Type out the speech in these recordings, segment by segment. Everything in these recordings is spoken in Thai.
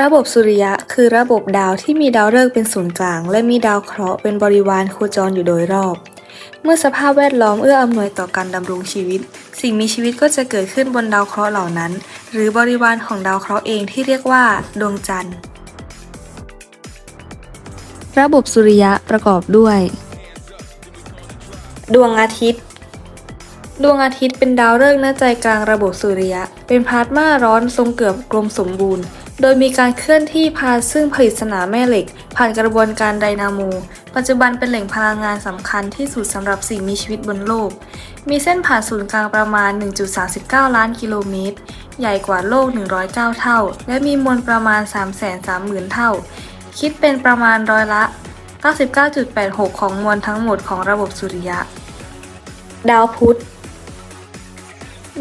ระบบสุริยะคือระบบดาวที่มีดาวฤกษ์เป็นศูนย์กลาง และมีดาวเคราะห์เป็นบริวารโคจรอยู่โดยรอบ เมื่อสภาพแวดล้อมเอื้ออำนวยต่อการดำรงชีวิต สิ่งมีชีวิตก็จะเกิดขึ้นบนดาวเคราะห์เหล่านั้น หรือบริวารของดาวเคราะห์เองที่เรียกว่า ดวงจันทร์ ระบบสุริยะประกอบด้วย ดวงอาทิตย์ดวงอาทิตย์เป็นดาวฤกษ์ณใจกลางระบบสุริยะ เป็นพลาสมาร้อนทรงเกือบกลมสมบูรณ์ โดยมีการเคลื่อนที่พาซึ่งผลิตสนามแม่เหล็ก ผ่านกระบวนการไดนาโม ปัจจุบันเป็นแหล่งพลังงานสำคัญที่สุดสำหรับสิ่งมีชีวิตบนโลก มีเส้นผ่านศูนย์กลางประมาณ 1.39 ล้านกิโลเมตร ใหญ่กว่าโลก 109 เท่า และมีมวลประมาณ 330,000 เท่า คิดเป็นประมาณร้อยละ 99.86 ของมวลทั้งหมดของระบบสุริยะ ดาวพุธ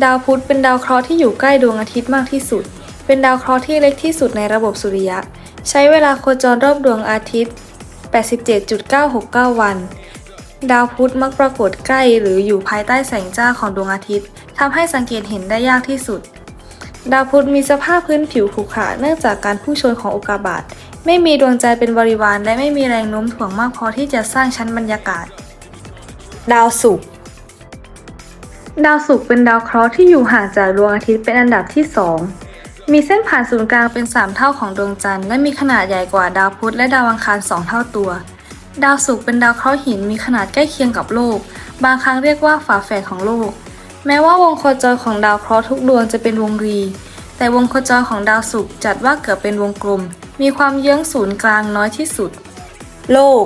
ดาวพุธเป็นดาวเคราะห์ที่อยู่ใกล้ดวงอาทิตย์มากที่สุด เป็นดาวเคราะห์ที่เล็กที่สุดในระบบสุริยะ ใช้เวลาโคจรรอบดวงอาทิตย์ 87.969 วัน ดาวพุธมักปรากฏใกล้หรืออยู่ภายใต้แสงจ้าของดวงอาทิตย์ทำให้สังเกตเห็นได้ยากที่สุด ดาวพุธมีสภาพพื้นผิวขรุขระเนื่องจากการพุ่งชนของอุกกาบาตไม่มีดวงใจเป็นบริวารและไม่มีแรงโน้มถ่วงมากพอที่จะสร้างชั้นบรรยากาศ ดาวศุกร์ดาวศุกร์เป็นดาวเคราะห์ที่อยู่ห่างจากดวงอาทิตย์เป็นอันดับที่ 2 มีเส้นผ่านศูนย์กลางเป็น 3 เท่าของดวงจันทร์และมีขนาดใหญ่กว่าดาวพุธและดาวอังคาร 2 เท่าตัว ดาวศุกร์เป็นดาวเคราะห์หินมีขนาดใกล้เคียงกับโลก บางครั้งเรียกว่าฝาแฝดของโลก แม้ว่าวงโคจรของดาวเคราะห์ทุกดวงจะเป็นวงรี แต่วงโคจรของดาวศุกร์จัดว่าเกิดเป็นวงกลม มีความเยื้องศูนย์กลางน้อยที่สุด โลก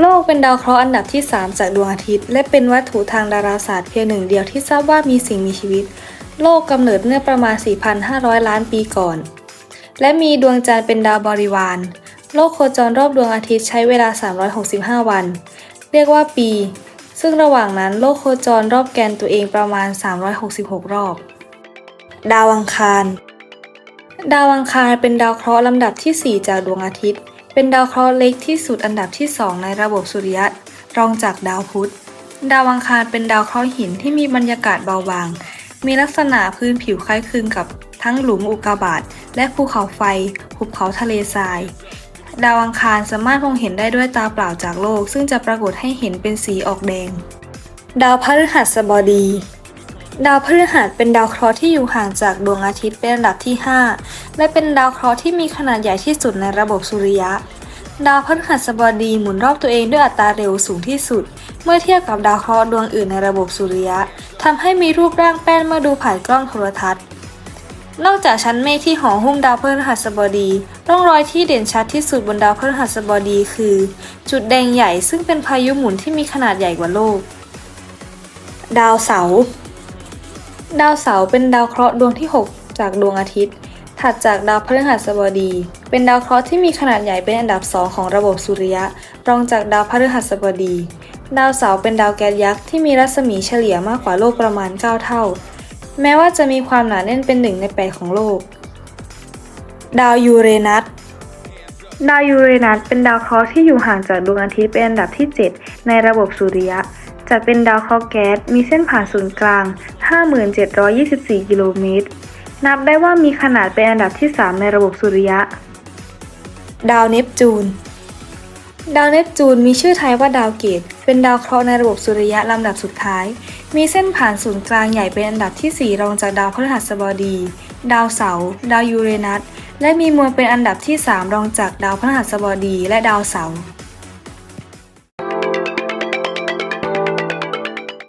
โลกเป็นดาวเคราะห์อันดับที่ 3 จากดวงอาทิตย์ และเป็นวัตถุทางดาราศาสตร์เพียงหนึ่งเดียวที่ทราบว่ามีสิ่งมีชีวิต โลกกำเนิดเมื่อประมาณ 4,500 ล้านปีก่อน และมีดวงจันทร์เป็นดาวบริวาร โลกโคจรรอบดวงอาทิตย์ใช้เวลา 365 วัน เรียกว่าปี ซึ่งระหว่างนั้นโลกโคจรรอบแกนตัวเองประมาณ 366 รอบ ดาวอังคาร ดาวอังคารเป็นดาวเคราะห์ลำดับที่ 4 จากดวงอาทิตย์ เป็นดาวเคราะห์เล็กที่สุดอันดับที่ 2 ในระบบสุริยะ รองจากดาวพุธ ดาวอังคารเป็นดาวเคราะห์หินที่มีบรรยากาศเบาบาง มีลักษณะพื้นผิวคล้ายคลึงกับทั้งหลุมอุกกาบาตและภูเขาไฟหุบเขาทะเลทราย ดาวอังคารสามารถมองเห็นได้ด้วยตาเปล่าจากโลก ซึ่งจะปรากฏให้เห็นเป็นสีออกแดง ดาวพฤหัสบดี ดาวพฤหัสเป็นดาวเคราะห์ที่อยู่ห่างจากดวงอาทิตย์เป็นอันดับที่ 5 และเป็นดาวเคราะห์ที่มีขนาดใหญ่ที่สุดในระบบสุริยะดาวพฤหัสบดีหมุนรอบตัวเองด้วยอัตราเร็วสูงที่สุด เมื่อเทียบกับดาวเคราะห์ดวงอื่นในระบบสุริยะ ทำให้มีรูปร่างแป้นเมื่อดูผ่านกล้องโทรทัศน์ นอกจากชั้นเมฆที่ห่อหุ้มดาวพฤหัสบดี ร่องรอยที่เด่นชัดที่สุดบนดาวพฤหัสบดีคือ จุดแดงใหญ่ซึ่งเป็นพายุหมุนที่มีขนาดใหญ่กว่าโลก ดาวเสาร์ดาวเสาร์เป็นดาวเคราะห์ดวงที่ 6 จากดวงอาทิตย์ ถัดจากดาวพฤหัสบดี เป็นดาวเคราะห์ที่มีขนาดใหญ่เป็นอันดับ2ของระบบสุริยะ รองจากดาวพฤหัสบดี ดาวเสาร์เป็นดาวแก๊สยักษ์ที่มีรัศมีเฉลี่ยมากกว่าโลกประมาณ 9 เท่า แม้ว่าจะมีความหนาแน่นเป็นหนึ่งในแปดของโลก ดาวยูเรนัส ดาวยูเรนัสเป็นดาวเคราะห์ที่อยู่ห่างจากดวงอาทิตย์เป็นอันดับที่ 7 ในระบบสุริยะ จัดเป็นดาวเคราะห์แก๊ส มีเส้นผ่านศูนย์กลาง 5724 กิโลเมตร นับได้ว่ามีขนาดเป็นอันดับที่ 3 ในระบบสุริยะ ดาวเนปจูน ดาวเนปจูนมีชื่อไทยว่าดาวเกต เป็นดาวเคราะห์ในระบบสุริยะลำดับสุดท้าย มีเส้นผ่านศูนย์กลางใหญ่เป็นอันดับที่ 4 รองจากดาวพฤหัสบดี ดาวเสาร์ ดาวยูเรนัส และมีมวลเป็นอันดับที่ 3 รองจากดาวพฤหัสบดี และดาวเสาร์